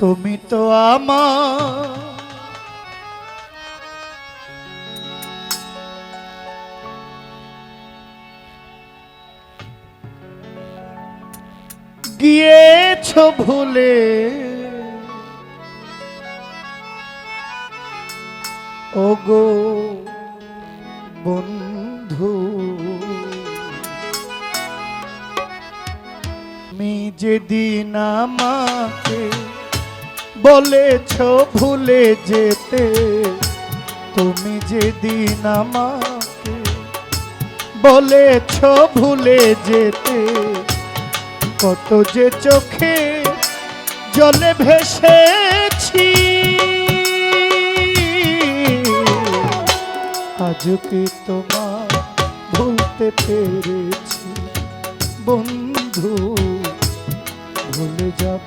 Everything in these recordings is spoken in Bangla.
তুমি তো আমার। গিয়েছ ভুলে। ওগো বন্ধু তুমি যেদিন আমাকে বলেছ ভুলে যেতে, তুমি যেদিন আমাকে বলেছ ভুলে যেতে, কত যে চোখে জলে ভেসেছি। আজ কি তোমার ভুলতে পেরেছি? বন্ধু, ভুলে যাব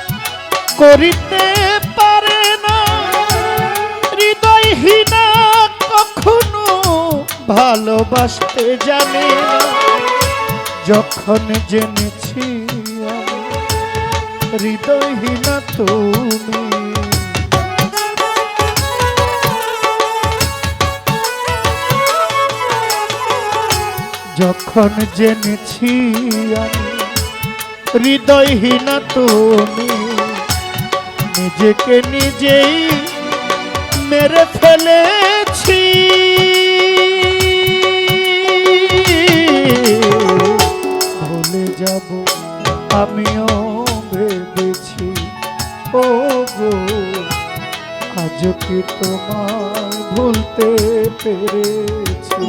করিতে পারে না। হৃদয়হীনা কখনো ভালোবাসতে জানে যখন জেনেছি হৃদয়হীনা তুমি। যখন জেনেছি হৃদয়হীনা তুমি। নিজেকে নিজেই মেরে ফেলেছি। ভুলে যাব, আমিও ভেবেছি ও গো আজ কি তোমায় ভুলতে পেরেছি?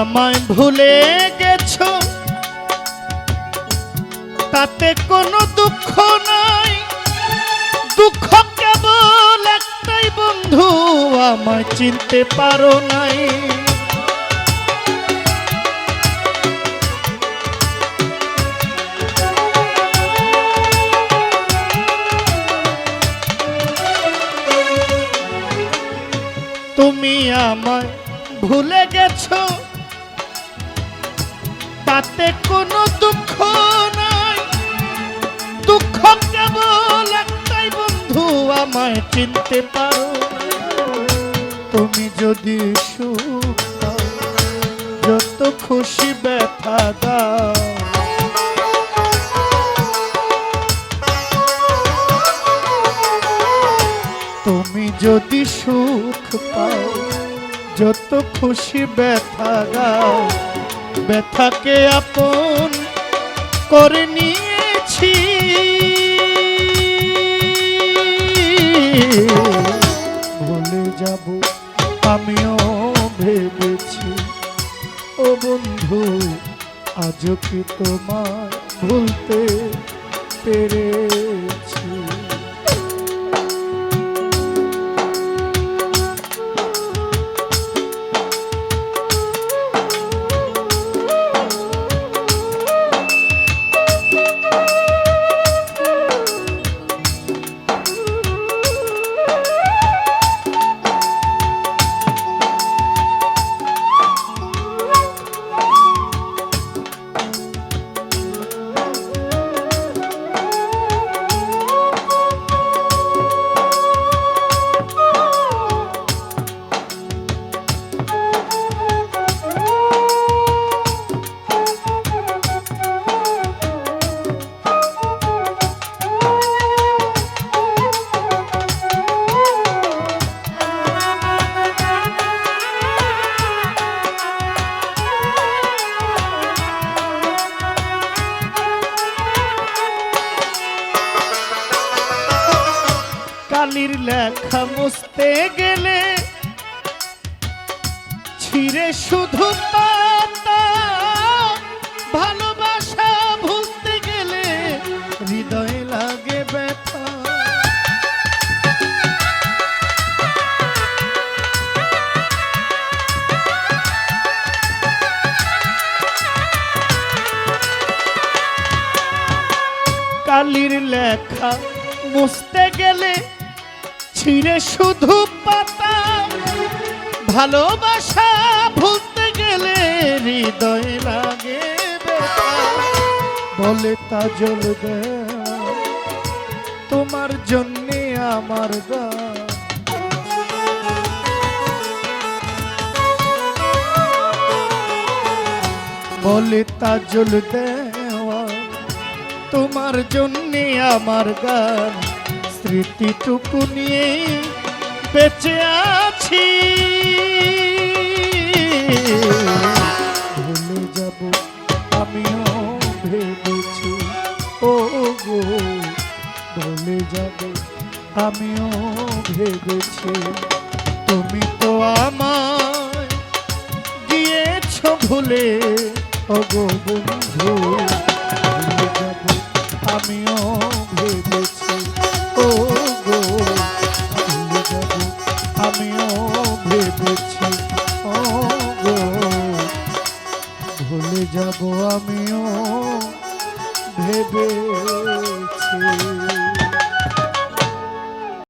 আমায় ভুলে গেছো? তাতে কোনো দুঃখ নাই। দুঃখ কেবল একটাই বন্ধু, আমায় চিনতে পারো নাই। তুমি আমায় ভুলে গেছো? তাতে কোনো দুঃখ নাই। দুঃখ কেবল একটাই বন্ধু, আমায় চিনতে পারো তুমি যদি সুখ যত খুশি ব্যথা দাও। তুমি যদি সুখ পাও, যত খুশি ব্যথা দাও। ব্যথাকে আপন করে নিয়েছি। ভুলে যাব, আমিও ভেবেছি। ও বন্ধু, আজও কি তোমায় ভুলতে পেরেছি? কালির লেখা মুছতে গেলে ছিঁড়ে শুধু ভালোবাসা ভুলতে গেলে হৃদয়ে লাগে ব্যথা। কালির লেখা মুছতে গেলে ছিঁড়ে শুধু পাতা। ভালোবাসা ভুলতে গেলে হৃদয় লাগে। বলে তা দেওয়া তোমার জন্যে আমার গান বলে তা দেওয়া তোমার জন্যে আমার গান। স্মৃতিটুকু নিয়ে বেঁচে আছি। ভুলে যাব আমিও ভেবেছি। ও গো, ভুলে যাব আমিও ভেবেছি। তুমি তো আমায় গিয়েছ ভুলে। ও গো বন্ধু, ভুলে যাব আমিও